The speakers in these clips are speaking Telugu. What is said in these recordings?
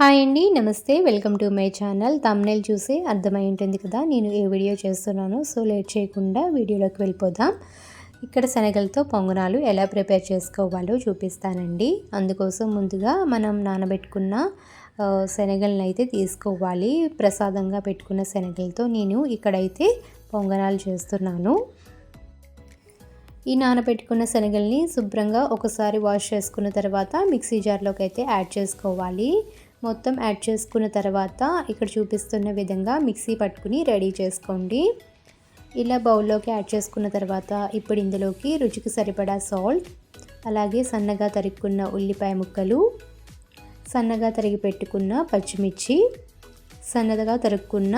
హాయ్ అండి నమస్తే. Welcome to my channel. Thumbnail చూసి అర్థమై ఉంటుంది కదా నేను ఏ వీడియో చేస్తున్నాను సో లేట్ చేయకుండా వీడియోలోకి వెళ్ళిపోదాం. ఇక్కడ శనగలతో పొంగనాలు ఎలా ప్రిపేర్ చేసుకోవాలో చూపిస్తానండి. అందుకోసం ముందుగా మనం నానబెట్టుకున్న శనగలను అయితే తీసుకోవాలి. ప్రసాదంగా పెట్టుకున్న శనగలతో నేను ఇక్కడైతే పొంగనాలు చేస్తున్నాను. ఈ నానబెట్టుకున్న శనగల్ని శుభ్రంగా ఒకసారి వాష్ చేసుకున్న తర్వాత మిక్సీ జార్లోకి అయితే యాడ్ చేసుకోవాలి. మొత్తం యాడ్ చేసుకున్న తర్వాత ఇక్కడ చూపిస్తున్న విధంగా మిక్సీ పట్టుకుని రెడీ చేసుకోండి. ఇలా బౌల్లోకి యాడ్ చేసుకున్న తర్వాత ఇప్పుడు ఇందులోకి రుచికి సరిపడా సాల్ట్ అలాగే సన్నగా తరుక్కున్న ఉల్లిపాయ ముక్కలు సన్నగా తరిగి పెట్టుకున్న పచ్చిమిర్చి సన్నగా తరుక్కున్న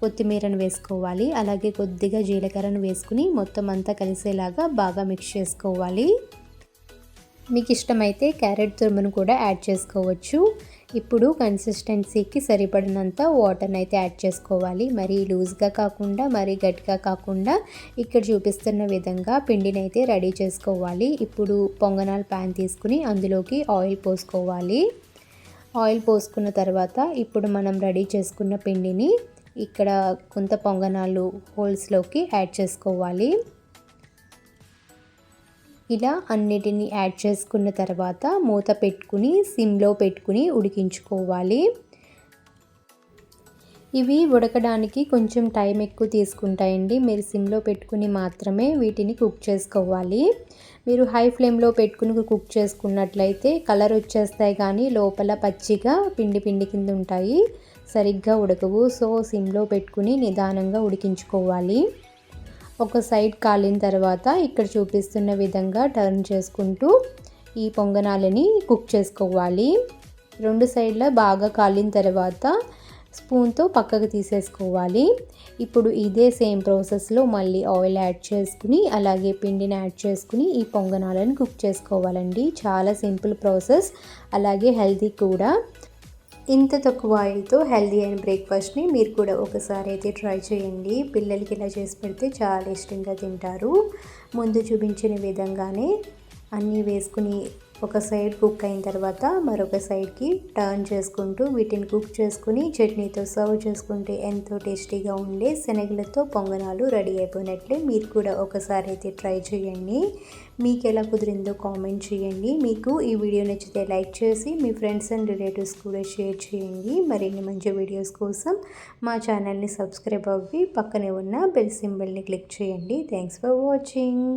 కొత్తిమీరను వేసుకోవాలి. అలాగే కొద్దిగా జీలకర్రను వేసుకుని మొత్తం అంతా కలిసేలాగా బాగా మిక్స్ చేసుకోవాలి. మీకు ఇష్టమైతే క్యారెట్ తురుమును కూడా యాడ్ చేసుకోవచ్చు. ఇప్పుడు కన్సిస్టెన్సీకి సరిపడినంత వాటర్ని అయితే యాడ్ చేసుకోవాలి. మరీ లూజ్గా కాకుండా మరీ గట్టిగా కాకుండా ఇక్కడ చూపిస్తున్న విధంగా పిండిని అయితే రెడీ చేసుకోవాలి. ఇప్పుడు పొంగనాలు ప్యాన్ తీసుకుని అందులోకి ఆయిల్ పోసుకోవాలి. ఆయిల్ పోసుకున్న తర్వాత ఇప్పుడు మనం రెడీ చేసుకున్న పిండిని ఇక్కడ కొంత పొంగనాలు హోల్స్లోకి యాడ్ చేసుకోవాలి. ఇలా అన్నిటిని యాడ్ చేసుకున్న తర్వాత మూత పెట్టుకుని సిమ్లో పెట్టుకుని ఉడికించుకోవాలి. ఇవి ఉడకడానికి కొంచెం టైం ఎక్కువ తీసుకుంటాయండి. మీరు సిమ్లో పెట్టుకుని మాత్రమే వీటిని కుక్ చేసుకోవాలి. మీరు హై ఫ్లేమ్లో పెట్టుకుని కుక్ చేసుకున్నట్లయితే కలర్ వచ్చేస్తాయి కానీ లోపల పచ్చిగా పిండి పిండి కింద ఉంటాయి. సరిగ్గా ఉడకవు. సో సిమ్లో పెట్టుకుని నిదానంగా ఉడికించుకోవాలి. ఒక సైడ్ కాలిన తర్వాత ఇక్కడ చూపిస్తున్న విధంగా టర్న్ చేసుకుంటూ ఈ పొంగనాలని కుక్ చేసుకోవాలి. రెండు సైడ్ల బాగా కాలిన తర్వాత స్పూన్తో పక్కకు తీసేసుకోవాలి. ఇప్పుడు ఇదే సేమ్ ప్రాసెస్లో మళ్ళీ ఆయిల్ యాడ్ చేసుకుని అలాగే పిండిని యాడ్ చేసుకుని ఈ పొంగనాలను కుక్ చేసుకోవాలండి. చాలా సింపుల్ ప్రాసెస్ అలాగే హెల్తీ కూడా. ఇంత తక్కువ ఆయిల్తో హెల్దీ అయిన బ్రేక్ఫాస్ట్ని మీరు కూడా ఒకసారి అయితే ట్రై చేయండి. పిల్లలకి ఇలా చేసి పెడితే చాలా ఇష్టంగా తింటారు. ముందు చూపించిన విధంగానే అన్నీ వేసుకుని ఒక సైడ్ కుక్ అయిన తర్వాత మరొక సైడ్కి టర్న్ చేసుకుంటూ వీటిని కుక్ చేసుకుని చట్నీతో సర్వ్ చేసుకుంటే ఎంతో టేస్టీగా ఉండే శనగలతో పొంగనాలు రెడీ అయిపోయినట్లే మీరు కూడా ఒకసారి అయితే ట్రై చేయండి. మీకు ఎలా కుదిరిందో కామెంట్ చేయండి. మీకు ఈ వీడియో నచ్చితే లైక్ చేసి మీ ఫ్రెండ్స్ అండ్ రిలేటివ్స్ కూడా షేర్ చేయండి. మరిన్ని మంచి వీడియోస్ కోసం మా ఛానల్ని సబ్స్క్రైబ్ అవ్వి పక్కనే ఉన్న బెల్ సింబల్ని క్లిక్ చేయండి. Thanks for watching.